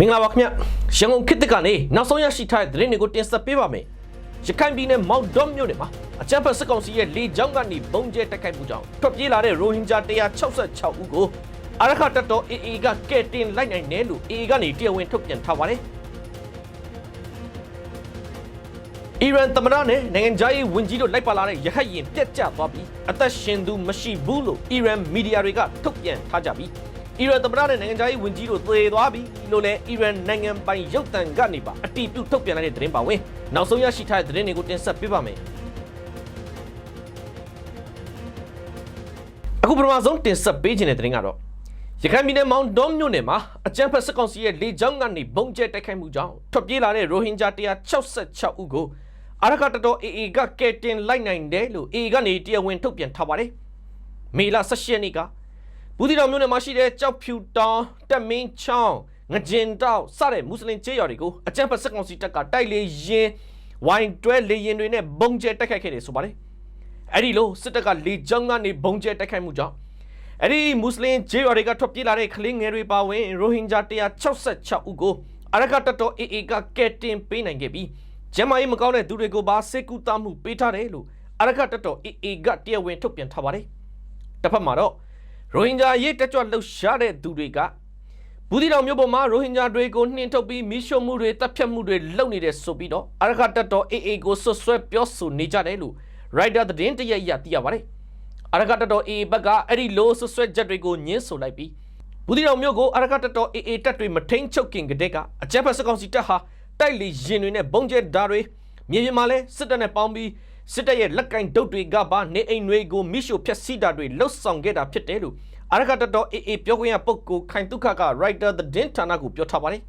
မင်္ဂလာပါခင်ဗျရန်ကုန်ခေတ်သစ်ကနေနောက်ဆုံးရရှိထားတဲ့သတင်းတွေကိုတင်ဆက်ပေးပါမယ်ရခိုင်ပြည်နယ်မောင်ဒေါမြို့နယ်မှာအကြမ်းဖက်စစ်ကောင်စီရဲ့လေကြောင်းကနေဘုံကျဲတိုက်ခိုက်မှုကြောင့်ထွက်ပြေးလာတဲ့ရိုဟင်ဂျာ166ဦးကိုအာရခတပ်တော် AA ကကဲတင်လိုက်နိုင်တယ်လို့ AA ကနေတရားဝင်ထုတ်ပြန်ထားပါတယ်အီရန်သမ္မတနဲ့နိုင်ငံခြားရေးဝန်ကြီးတို့လိုက်ပါလာတဲ့ရခိုင်ရင်ပြက်ကျသွားပြီးအသက်ရှင်သူမရှိဘူးလို့အီရန်မီဒီယာတွေကထုတ်ပြန်ထားကြပြီး အီရန်သမ္မတနဲ့နိုင်ငံခြားရေးဝန်ကြီးတို့သေသွားပြီလို့လည်းအီရန်နိုင်ငံပိုင်ရုပ်သံကနေပါအတီးပြုတ်ထုတ်ပြန်လိုက်တဲ့သတင်းပါဝင်နောက်ဆုံးရရှိထားတဲ့သတင်းတွေကိုတင်ဆက်ပေးပါမယ်အခုပထမဆုံးတင်ဆက်ပေးခြင်းတဲ့သတင်းကတော့ရခိုင်ပြည်နယ်မောင်ဒေါမြို့နယ်မှာအကြမ်းဖက်စစ်ကောင်စီရဲ့လေကြောင်းကနေဘုံကျဲတိုက်ခိုက်မှုကြောင့်ထွက်ပြေးလာတဲ့ရိုဟင်ဂျာ166ဦးကိုအာရခတတော် AA ကကဲတင်လိုက်နိုင်တယ်လို့ AA ကနေတရားဝင်ထုတ်ပြန်ထားပါတယ်မေလ16ရက်နေ့က ဘူးတီတော်မြို့နယ်မှာရှိတဲ့ကြောက်ဖြူတောင်တက်မင်းချောင်းငကြင်တောက်စတဲ့မွတ်စလင်ကျေးရွာတွေကိုအကြမ်းဖက်စစ်ကောင်စီတပ်ကတိုက်လေရင်ဝိုင်တွဲလေရင်တွေနဲ့ဘုံကျဲတိုက်ခိုက်ခဲ့တယ်ဆိုပါတယ်အဲ့ဒီလိုစစ်တပ်ကလေကြောင်းကနေဘုံကျဲတိုက်ခိုက်မှုကြောင့်အဲ့ဒီမွတ်စလင်ဂျေးရွာတွေကထွက်ပြေးလာတဲ့ကလေးငယ်တွေပါဝင်ရိုဟင်ဂျာ166ဦးကိုအရကတတော် AA ကကဲတင်ပေးနိုင်ခဲ့ပြီးကျမ်းမာရေးမကောင်းတဲ့သူတွေကိုပါစစ်ကူတမှုပေးထားတယ်လို့အရကတတော် AA ကတရားဝင်ထုတ်ပြန်ထားပါတယ်တစ်ဖက်မှာတော့ ရိုဟင်ဂျာရေးတက်ကြွလှုပ်ရှားတဲ့သူတွေကဘူးဒီတော်မျိုးပေါ်မှာရိုဟင်ဂျာတွေကိုနှင်ထုတ်ပြီးမိရှုမှုတွေတပ်ဖြတ်မှုတွေလုပ်နေတဲ့ဆိုပြီးတော့အရကတတော် AA ကိုဆွဆွဲပြောဆိုနေကြတယ်လို့ Rider သတင်းတရက်ရသိရပါတယ်အရကတတော် AA ဘက်ကအဲ့ဒီလိုဆွဆွဲချက်တွေကိုညှင်းဆိုလိုက်ပြီးဘူးဒီတော်မျိုးကိုအရကတတော် AA တပ်တွေမထိန်ချုပ်ခင်ကတည်းကအကြမ်းဖက်စကောင်စီတပ်ဟာတိုက်လီရင်တွေနဲ့ဘုံကျဲဓာတ်တွေမြေပြင်မှာလဲစစ်တပ်နဲ့ပေါင်းပြီး စစ်တပ်ရဲ့လက်ကင်ဒုတ်တွေကပါနေအိမ်တွေကိုမိရှို့ဖျက်ဆီးတာတွေလှုပ်ဆောင်ခဲ့တာဖြစ်တယ်လို့အရကတတော် AA ပြောခွင့်ရပုဂ္ဂိုလ်ခိုင်တုခက Writer သတင်းဌာနကိုပြောထားပါတယ်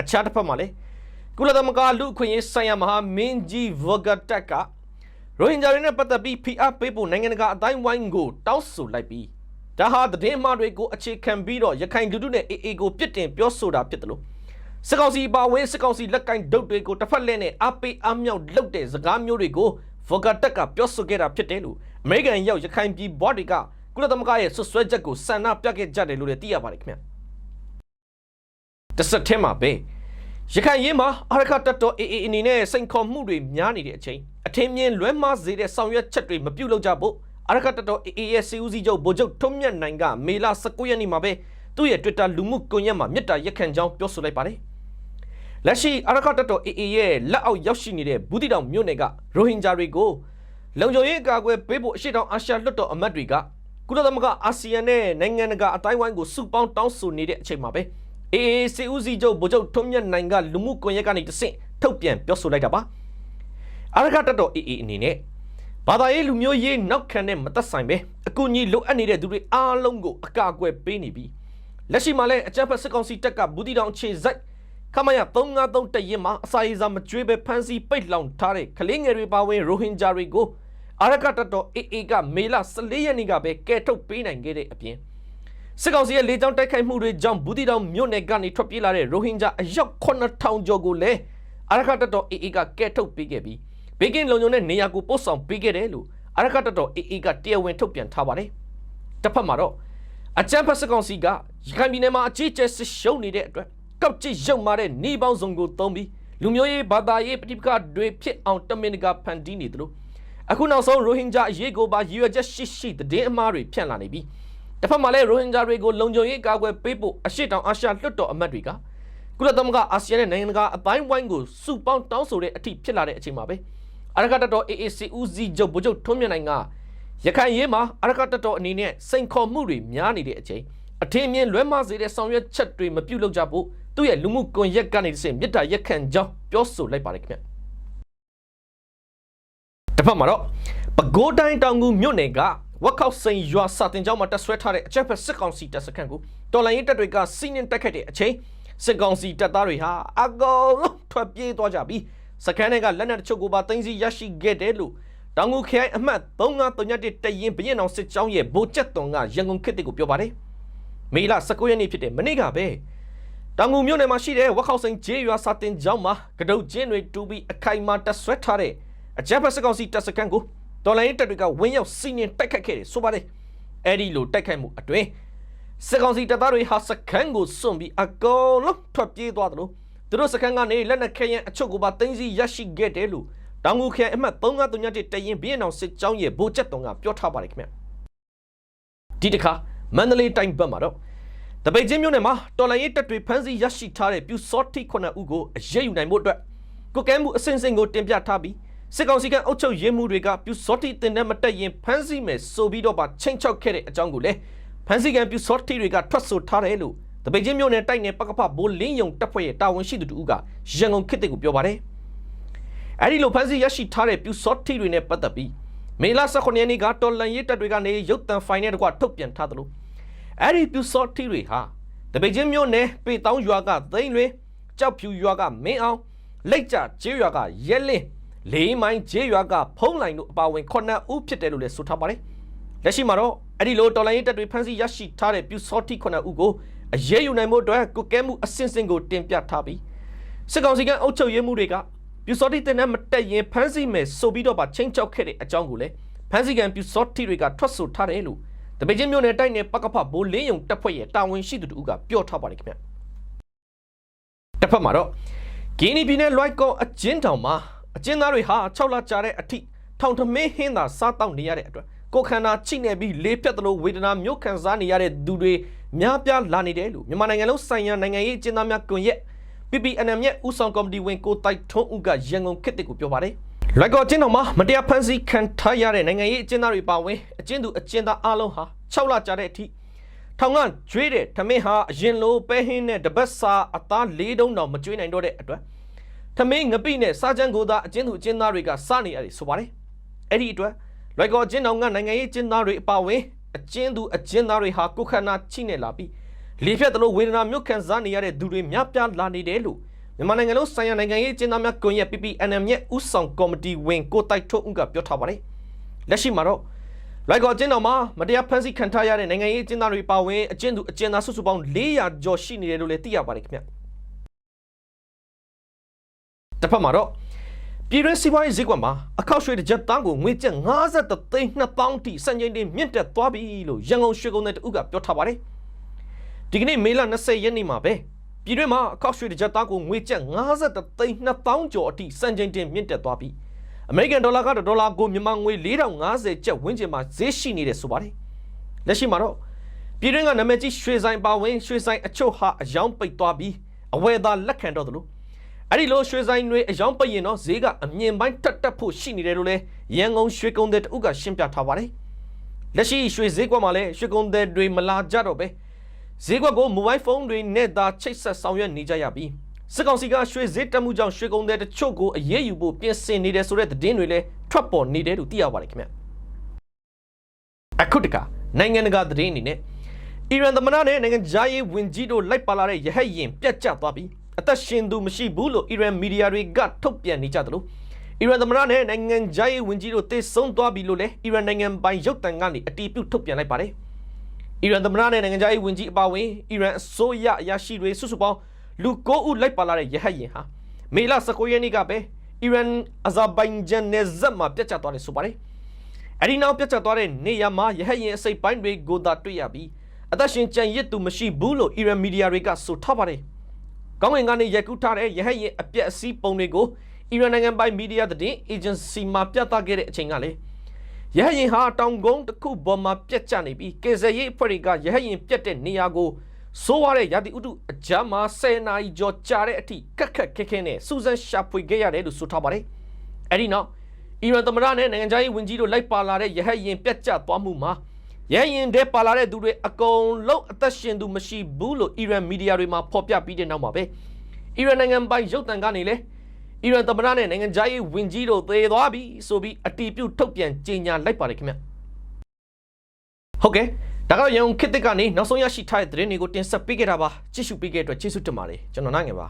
အခြားတစ်ဖက်မှာလဲကုလသမဂ္ဂလူ့အခွင့်အရေးဆိုင်ရာမဟာမင်းကြီးဗဂတက်ကရိုဟင်ဂျာတွေနဲ့ပတ်သက်ပြီးဖိအားပေးဖို့နိုင်ငံတကာအတိုင်းဝိုင်းကိုတောင်းဆိုလိုက်ပြီးဒါဟာသတင်းမှားတွေကိုအခြေခံပြီးတော့ရခိုင်လူထုနဲ့ AA ကိုပြစ်တင်ပြောဆိုတာဖြစ်တယ်လို့စစ်ကောင်စီပါဝင်စစ်ကောင်စီလက်ကင်ဒုတ်တွေကိုတစ်ဖက်လက်နဲ့အပေးအမြောက်လုပ်တဲ့စကားမျိုးတွေကို ဗဂတက်ကပြောဆိုခဲ့တာဖြစ်တယ်လို့အမေရိကန်ရောက်ရခိုင်ပြည်ဘွားတွေကကုလသမဂ္ဂရဲ့ဆွဆွဲချက်ကိုဆန္ဒပြခဲ့ကြတယ်လို့လည်းသိရပါတယ်ခင်ဗျတစ်ဆက်တည်းမှာပဲရခိုင်ရေးမှာအရခတတော် AA အနေနဲ့စိန်ခေါ်မှုတွေများနေတဲ့အချိန်အထင်မြင်လွဲမှားစေတဲ့ဆောင်ရွက်ချက်တွေမပြုတ်လောက်ကြဖို့အရခတတော် AA ရဲ့စီဦးစီးချုပ်ဗိုလ်ချုပ်ထွန်းမြတ်နိုင်ကမေလ19ရက်နေ့မှာပဲသူ့ရဲ့ Twitter လူမှုကွန်ရက်မှာမြစ်တာရက်ခံကြောင်းပြောဆိုလိုက်ပါတယ် လက်ရှိအရခတတော် AA ရဲ့လက်အောက်ရောက်ရှိနေတဲ့ဘူးတီတောင်မြို့နယ်ကရိုဟင်ဂျာတွေကိုလုံခြုံရေးအကာအကွယ်ပေးဖို့အရှိတောင်အာရှလွှတ်တော်အမတ်တွေကကုလသမဂ္ဂအာဆီယံနဲ့နိုင်ငံတကာအတိုင်းဝိုင်းကိုစုပေါင်းတောင်းဆိုနေတဲ့အချိန်မှာပဲ AA စီဦးစီးချုပ်ဗိုလ်ချုပ်ထွန်းမြတ်နိုင်ကလူမှုကွန်ရက်ကနေတဆင့်ထုတ်ပြန်ပြောဆိုလိုက်တာပါအရခတတော် AA အနေနဲ့ဘာသာရေးလူမျိုးရေးနောက်ခံတဲ့မသက်ဆိုင်ပဲအကူအညီလိုအပ်နေတဲ့သူတွေအားလုံးကိုအကာအကွယ်ပေးနေပြီးလက်ရှိမှာလည်းအကြမ်းဖက်စစ်ကောင်စီတပ်ကဘူးတီတောင်ခြေစိုက် ခမရ353တရင်မှာအစာရေးစာမကျွေးပဲဖမ်းဆီးပိတ်လောင်ထားတဲ့ကလေးငယ်တွေပါဝင်ရိုဟင်ဂျာတွေကိုအာရကတတော် AA ကမေလ14ရက်နေ့ကပဲကဲထုတ်ပေးနိုင်ခဲ့တဲ့အပြင်စစ်ကောင်စီရဲ့လေကြောင်းတိုက်ခိုက်မှုတွေကြောင့်ဘူးတီတောင်မြို့နယ်ကနေထွက်ပြေးလာတဲ့ရိုဟင်ဂျာအယောက်9000ကျော်ကိုလည်းအာရကတတော် AA ကကဲထုတ်ပေးခဲ့ပြီးဘေကင်းလုံခြုံတဲ့နေရာကိုပို့ဆောင်ပေးခဲ့တယ်လို့အာရကတတော် AA ကတရားဝင်ထုတ်ပြန်ထားပါတယ်တစ်ဖက်မှာတော့အကြမ်းဖက်စစ်ကောင်စီကရခိုင်ပြည်နယ်မှာအကြီးအကျယ်ဆစ်ရှုံနေတဲ့အတွက် ကောက်ကျစ်ရုံမာတဲ့နေပေါင်းစုံကိုသုံးပြီးလူမျိုးရေးဘာသာရေးပဋိပက္ခတွေဖြစ်အောင်တမင်တကာဖန်တီးနေတယ်လို့အခုနောက်ဆုံးရိုဟင်ဂျာအရေးကိုပါရည်ရွယ်ချက်ရှိရှိတည်င်းအမားတွေဖြန့်လာနေပြီးတစ်ဖက်မှာလည်းရိုဟင်ဂျာတွေကိုလုံခြုံရေးကာကွယ်ပေးဖို့အရှိတောင်အာရှလွှတ်တော်အမတ်တွေကကုလသမဂ္ဂအာဆီယံနဲ့နိုင်ငံတကာအပိုင်းဝိုင်းကိုစုပေါင်းတောင်းဆိုတဲ့အထိဖြစ်လာတဲ့အချိန်မှာပဲအရကတတော် AAC ဦးစီးချုပ်ဗိုလ်ချုပ်ထွန်းမြတ်နိုင်ကရခိုင်ရေးမှာအရကတတော်အနေနဲ့စိန်ခေါ်မှုတွေများနေတဲ့အချိန်အထင်မြင်လွဲမှားစေတဲ့ဆောင်ရွက်ချက်တွေမပြုတ်လောက်ကြဖို့ သူ့ရဲ့လူမှုကွန်ရက်ကနေတစ်ဆင့်မြစ်တာရက်ခံကြောင်းပြောဆိုလိုက်ပါတယ်ခင်ဗျတစ်ဖက်မှာတော့ပဲခူးတိုင်းတောင်ကူမြို့နယ်ကဝက်ခောက်စိန်ရွာစာတင်ကျောင်းမှာတက်ဆွဲထားတဲ့အချက်ဖက်စစ်ကောင်စီတပ်စခန်းကိုတော်လိုင်းရေးတပ်တွေကစီးနင်းတက်ခတ်တဲ့အချိန်စစ်ကောင်စီတပ်သားတွေဟာအကောင်လုံးထွက်ပြေးသွားကြပြီးစခန်းတွေကလက်နက်တချို့ကိုပါတင်စီရရှိခဲ့တယ်လို့တောင်ကူခရိုင်အမှတ်3931တရင်ဘရင်အောင်စစ်ကြောင်းရဲ့ဗိုလ်ချက်သွန်ကရန်ကုန်ခေတ်ကိုပြောပါတယ်မေလ19ရက်နေ့ဖြစ်တဲ့မနေ့ကပဲ တောင်ငူမြို့နယ်မှာရှိတဲ့ဝက်ခောက်စိန်ဂျေးရွာစာတင်ကျောင်းမှာကတုတ်ကျင်းတွေတူပြီးအခိုင်အမာတက်ဆွဲထားတဲ့အကြမ်းဖက်စစ်ကောင်စီတပ်စခန်းကိုတော်လိုင်းတပ်တွေကဝင်းရောက်စီးနင်းတိုက်ခတ်ခဲ့တယ်ဆိုပါတယ်အဲ့ဒီလိုတိုက်ခိုက်မှုအတွင်းစစ်ကောင်စီတပ်သားတွေဟာစခန်းကိုစွန့်ပြီးအကုန်လုံးထွက်ပြေးသွားတယ်လို့သူတို့စခန်းကနေလက်နက်ခဲယမ်းအချုပ်ကိုပါသိမ်းဆီးရရှိခဲ့တယ်လို့တောင်ငူခရိုင်အမှတ်3931တရင်ဘီယန်အောင်စစ်ကြောင်းရဲ့ဗိုလ်ချက်တုံကပြောထားပါတယ်ခင်ဗျဒီတစ်ခါမန္တလေးတိုင်းဘက်မှာတော့ တပိတ်ချင်းမြို့နယ်မှာတော်လိုင်းရေးတပ်တွေဖမ်းဆီးရရှိထားတဲ့ပြူစောတိခုနှစ်ဦးကိုအရေးယူနိုင်မှုအတွက်ကိုကဲမှုအစင်စင်ကိုတင်ပြထားပြီးစစ်ကောင်စီကအုပ်ချုပ်ရေးမှုတွေကပြူစောတိတင်တဲ့မတက်ရင်ဖမ်းဆီးမယ်ဆိုပြီးတော့ပါချိန်ချောက်ခဲ့တဲ့အကြောင်းကိုလည်းဖမ်းဆီးကံပြူစောတိတွေကထွက်ဆိုထားတယ်လို့တပိတ်ချင်းမြို့နယ်တိုက်နယ်ပကဖဘိုးလင်းယုံတပ်ဖွဲ့ရဲ့တာဝန်ရှိသူတူကရန်ကုန်ခေတ်တစ်ကိုပြောပါတယ်အဲ့ဒီလိုဖမ်းဆီးရရှိထားတဲ့ပြူစောတိတွေနဲ့ပတ်သက်ပြီးမေလ18ရက်နေ့ကတော်လန်ရေးတပ်တွေကနေရုတ်တံဖိုင်နဲ့တကွထုတ်ပြန်ထားသလို အဲ့ဒီပြူစောတိတွေဟာတပိတ်ချင်းမြို့နယ်ပေတောင်းရွာကသိန်းလွင်ကြောက်ဖြူရွာကမင်းအောင်လက်ကြကျေးရွာကရဲလင်းလေးမိုင်းကျေးရွာကဖုံးလိုင်တို့အပါအဝင်9ဦးဖြစ်တယ်လို့လည်းဆိုထားပါတယ်လက်ရှိမှာတော့အဲ့ဒီလိုတော်လိုင်းရေးတပ်တွေဖမ်းဆီးရရှိထားတဲ့ပြူစောတိ9ဦးကိုအရေးယူနိုင်မှုအတွက်ကုကဲမှုအစင်စင်ကိုတင်ပြထားပြီးစစ်ကောင်စီကအုပ်ချုပ်ရေးမှုတွေကပြူစောတိတင်တဲ့မတက်ရင်ဖမ်းဆီးမယ်ဆိုပြီးတော့ပါချင်းချောက်ခဲ့တဲ့အကြောင်းကိုလည်းဖမ်းဆီးကံပြူစောတိတွေကထွက်ဆိုထားတယ်လို့ တပည့်ချင်းမျိုးနယ်တိုက်နယ်ပကဖဘိုးလင်းယုံတပ်ဖွဲ့ရဲ့တာဝန်ရှိသူတို့ကပြောထားပါတယ်ခင်ဗျတစ်ဖက်မှာတော့ဂီနီပြည်နယ်လွိုက်ကောအကျဉ်းထောင်မှာအကျဉ်းသားတွေဟာ6လကြာတဲ့အထိထောင်ထမင်းဟင်းသာစားတောက်နေရတဲ့အတွက်ကိုယ်ခန္ဓာချိနေပြီးလေးပြတ်သလိုဝေဒနာမျိုးခံစားနေရတဲ့သူတွေများပြားလာနေတယ်လို့မြန်မာနိုင်ငံလုံးဆိုင်ရာနိုင်ငံရေးအကျဉ်းသားများကွန်ရက် PPNM ရဲ့ဦးဆောင်ကော်မတီဝင်ကိုတိုက်ထွန်းဦးကရန်ကုန်ခေတ်တစ်ကိုပြောပါတယ်။ လိုက်ကော်ကျင်းတော်မှာမတရားဖန်ဆီးခံထားရတဲ့နိုင်ငံရေးအကျဉ်းသားတွေပါဝင်အကျဉ်းသူအကျဉ်းသားအလုံးဟာ6လကြာတဲ့အထိထောင်ကကျွေးတဲ့ထမင်းဟာအရင်လိုပဲဟင်းနဲ့တပတ်စာအသား၄တုံးတောင်မကျွေးနိုင်တော့တဲ့အတွက်ထမင်းငပိနဲ့စားချမ်းကိုသာအကျဉ်းသူအကျဉ်းသားတွေကစနေရတယ်ဆိုပါတယ်။အဲ့ဒီအတွက်လိုက်ကော်ကျင်းတော်ကနိုင်ငံရေးအကျဉ်းသားတွေအပါဝင်အကျဉ်းသူအကျဉ်းသားတွေဟာကိုယ်ခန္ဓာချိနေလာပြီးလေဖြတ်တလို့ဝေဒနာမျိုးခံစားနေရတဲ့သူတွေများပြားလာနေတယ်လို့ မြန်မာနိုင်ငံလုံးဆိုင်ရာနိုင်ငံရေးအကျဉ်းသားများကွန်ရက် PPNM ရဲ့ဥဆောင်ကော်မတီဝင်ကိုတိုက်ထုတ်ဦးကပြောထားပါတယ်။လက်ရှိမှာတော့လိုက်ကော်အကျဉ်းတော်မှာမတရားဖမ်းဆီးခံထားရတဲ့နိုင်ငံရေးအကျဉ်းသားတွေပါဝင်အကျဉ်းသူအကျဉ်းသားစုစုပေါင်း400ကျော်ရှိနေတယ်လို့လည်းသိရပါတယ်ခင်ဗျ။တစ်ဖက်မှာတော့ပြည်တွင်းစီးပွားရေးဈေးကွက်မှာအခောက်ရွှေတစ်ကြက်သားကိုငွေကျပ်53သိန်း2000တိစံချိန်တင်မြင့်တက်သွားပြီလို့ရန်ကုန်ရွှေကုန်တဲ့တဦးကပြောထားပါတယ်။ဒီကနေ့မေလ20ရက်နေ့မှာပဲ ပြည်တွင်းမှာအခောက်ရွှေတစ်ကြက်သားကိုငွေကျပ်53သိန်း2000ကျော်အထိစံချိန်တင်မြင့်တက်သွားပြီအမေရိကန်ဒေါ်လာကတော့ဒေါ်လာကိုမြန်မာငွေ4050ကျပ်ဝန်းကျင်မှာဈေးရှိနေတယ်ဆိုပါတယ်လက်ရှိမှာတော့ပြည်တွင်းကနာမည်ကြီးရွှေဆိုင်ပါဝင်ရွှေဆိုင်အချို့ဟာအယောင်ပိတ်သွားပြီးအဝယ်သာလက်ခံတော့သလိုအဲ့ဒီလိုရွှေဆိုင်တွေအယောင်ပိတ်ရင်တော့ဈေးကအမြင်ပိုင်းတက်တက်ဖို့ရှိနေတယ်လို့လဲရန်ကုန်ရွှေကုန်တဲ့တအုပ်ကရှင်းပြထားပါတယ်လက်ရှိရွှေဈေးကွက်မှာလည်းရွှေကုန်တဲ့တွေမလာကြတော့ပဲ ဈေးကွက်ကိုမိုဘိုင်းဖုန်းတွေနဲ့သာချိတ်ဆက်ဆောင်ရွက်နေကြရပြီးစစ်ကောင်စီကရွှေဈေးတက်မှုကြောင့်ရွှေကုန်တဲ့တချို့ကိုအရေးယူဖို့ပြင်ဆင်နေတယ်ဆိုတဲ့သတင်းတွေလည်းထွက်ပေါ်နေတယ်လို့သိရပါတယ်ခင်ဗျအခုတကနိုင်ငံတကာသတင်းအနေနဲ့အီရန်သမ္မတနဲ့နိုင်ငံခြားရေးဝန်ကြီးတို့လိုက်ပါလာတဲ့ရဟတ်ယာဉ်ပြတ်ကျသွားပြီးအသက်ရှင်သူမရှိဘူးလို့အီရန်မီဒီယာတွေကထုတ်ပြန်နေကြသလိုအီရန်သမ္မတနဲ့နိုင်ငံခြားရေးဝန်ကြီးတို့တေဆုံးသွားပြီလို့လည်းအီရန်နိုင်ငံပိုင်ရုပ်သံကနေအတည်ပြုထုတ်ပြန်လိုက်ပါတယ် အီရန်သမ္မတနဲ့နိုင်ငံခြားရေးဝန်ကြီးအပါအဝင်အီရန်အစိုးရအရာရှိတွေစုစုပေါင်းလူ9ဦးလိုက်ပါလာတဲ့ရဟတ်ယာဉ်ဟာမေလ19ရက်နေ့ကပဲအီရန်အဇာဘိုင်ဂျန်နယ်စပ်မှာပြတ်ကျသွားတယ်ဆိုပါတယ်။အဲဒီနောက်ပြတ်ကျသွားတဲ့နေရာမှာရဟတ်ယာဉ်အစိပ်ပိုင်းတွေကိုသာတွေ့ရပြီးအသက်ရှင်ကျန်ရစ်သူမရှိဘူးလို့အီရန်မီဒီယာတွေကဆိုထားပါတယ်။ကောင်းကင်ကနေရိုက်ကူးထားတဲ့ရဟတ်ယာဉ်အပြက်အစီးပုံတွေကိုအီရန်နိုင်ငံပိုင်မီဒီယာသတင်းအေဂျင်စီမှာပြသခဲ့တဲ့အချိန်ကလေ ရဟတ်ယာဉ်ဟာတောင်ကုန်းတစ်ခုပေါ်မှာပြတ်ကျနေပြီးကေဇယ်ရေးအဖွဲ့တွေကရဟတ်ယာဉ်ပြတ်တဲ့နေရာကိုဆိုးရတဲ့ရာသီဥတုအကြမ်းမှာ10နာရီကျော်ကြာတဲ့အထိကက်ခက်ခက်ခဲနဲ့စူဇန်ရှာဖွေခဲ့ရတယ်လို့ဆိုထားပါတယ်။အဲဒီနောက်အီရန်သမ္မတနဲ့နိုင်ငံခြားရေးဝန်ကြီးတို့လိုက်ပါလာတဲ့ရဟတ်ယာဉ်ပြတ်ကျသွားမှုမှာရဟတ်ယာဉ်ထဲပါလာတဲ့သူတွေအကုန်လုံးအသက်ရှင်သူမရှိဘူးလို့အီရန်မီဒီယာတွေမှာဖော်ပြပြီးတဲ့နောက်မှာပဲအီရန်နိုင်ငံပိုင်ရုပ်သံကနေလေ အီရန်သမ္မတနဲ့နိုင်ငံခြားရေးဝန်ကြီးတို့သေသွားပြီဆိုပြီးအတီးပြုတ်ထုတ်ပြန်ကြေညာလိုက်ပါတယ်ခင်ဗျ။ဟုတ်ကဲ့ဒါကတော့ရန်ကုန်ခေတ်သစ်ကနေနောက်ဆုံးရရှိထားတဲ့သတင်းတွေကိုတင်ဆက်ပေးခဲ့တာပါကြည့်ရှုပေးခဲ့တဲ့အတွက်ကျေးဇူးတင်ပါတယ်ကျွန်တော်နိုင်ငယ်ပါ